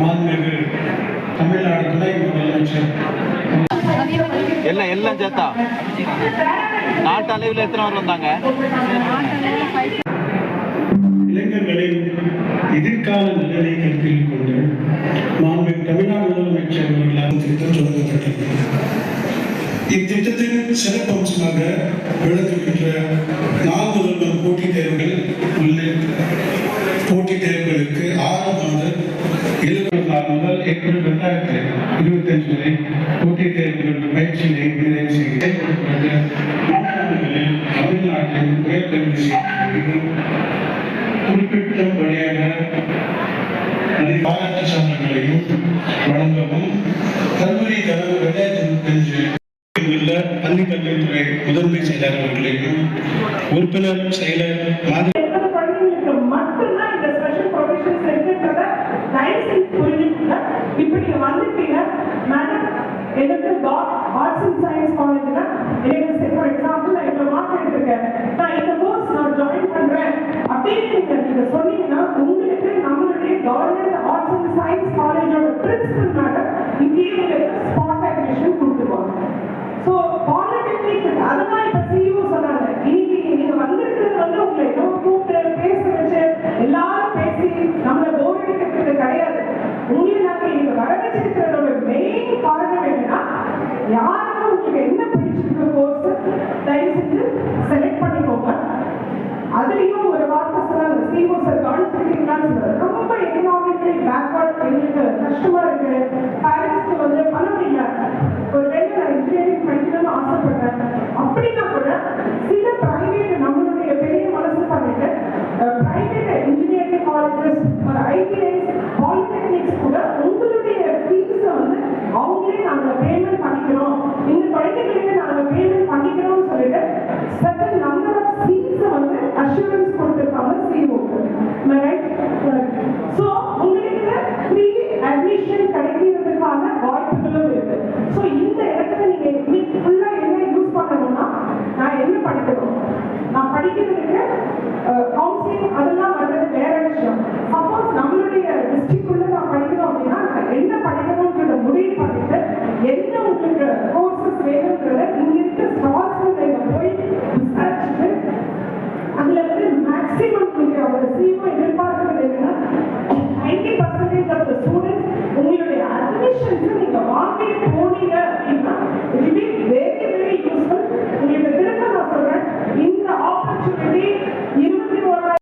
மாண்புமிகு தமிழ்நாடு துணை முதலமைச்சர். எல்லாம் எல்லாம் சேர்த்தா? நாட்டு அளவில் எத்தனை பேர் வந்தாங்க? இளைஞர்களின் எதிர்கால நலனை கருத்தில் கொண்டு மாண்புமிகு தமிழ்நாடு முதலமைச்சர் அவர்களால் திட்டம் தொடங்கப்பட்டது. இத்திட்டத்தின் சிறப்பம்சமாக விளங்குகின்ற நாள் முதல்வர் போட்டித் தேர்வுகள் உள்ளிட்ட போட்டித் தேர்வுகளுக்கு நாலு முதல் ஏப்ரல் இரண்டாயிரத்தி போட்டித் தேர்வுகள் பயிற்சி நிறைவு செய்து மாணவர்களில் தமிழ்நாட்டின் உயர்கல்வி செய்யும் குறிப்பிட்ட வழியாக அதை பாராட்டு சான்றுகளையும் வழங்கவும் கல்லூரி தரவு ரெண்டாயிரத்தி இருபத்தஞ்சு உள்ள பள்ளி கல்வித்துறை முதன்மை செயலாளர்களையும் உறுப்பினர் செயலர் மாதிரி மட்டும்தான் இந்த ஸ்பெஷல் ப்ரொவிஷன்ஸ் இருக்குன்றத தயவு செஞ்சு இப்படி இப்போ நீங்க வந்துட்டீங்க மேடம் எனக்கு ஆர்ட்ஸ் அண்ட் சயின்ஸ் காலேஜ்ல எனக்கு ஃபார் எக்ஸாம்பிள் நான் இந்த மார்க் எடுத்திருக்கேன். நான் இந்த கோர்ஸ் நான் ஜாயின் பண்றேன் அப்படின்னு நீங்க நீங்க சொன்னீங்கன்னா உங்களுக்கு நம்மளுடைய கவர்மெண்ட் ஆர்ட்ஸ் அண்ட் சயின்ஸ் காலேஜோட பிரின்சிபல் மேடம் இங்கேயே உங்களுக்கு ஸ்பாட் அட்மிஷன் கொடுத்துருவாங்க. ஸோ பாலிடெக்னிக் அதுதான் இப்ப சிஇஓ சொன்னாங்க. இன்னைக்கு நீங்க வந்திருக்கிறது வந்து உங்களை கூப்பிட்டு பேச வச்சு எல்லாரும் பேசி நம்மளை போர் அடிக்கிறதுக்கு நாங்க மெயின் காரணம் என்னன்னா யாருக்கும் உங்களுக்கு என்ன பிடிச்சிருக்க கோர்ஸ் தயவு செஞ்சு செலக்ட் பண்ணிக்கோங்க. அதுலயும் ஒரு வார்த்தை சொன்னாங்க சிஓ சார் கவனிச்சிருக்கீங்களான்னு சொல்றாரு. ரொம்ப எக்கனாமிக்கலி பேக்வர்ட் எங்களுக்கு கஷ்டமா இருக்கு. ஸோ உங்களுக்கு ஃப்ரீ அட்மிஷன் கிடைக்கிறதுக்கான வாய்ப்புகளும் இருக்கு. ஸோ இந்த இடத்துல நீங்க ஃபுல்லா என்ன யூஸ் பண்ணணும்னா நான் என்ன படிக்கணும்? நான் படிக்கிறதுக்கு அதெல்லாம் வர்றது வேற விஷயம். சப்போஸ் நம்மளுடைய டிஸ்ட்ரிக்ட்குள்ள நான் படிக்கணும் அப்படின்னா என்ன படிக்கணும்ன்றத முடிவு பண்ணிட்டு என்ன உங்களுக்கு கோர்சஸ் வேணுங்கிறத இங்க இருக்க ஸ்டால்ஸ்ல போய்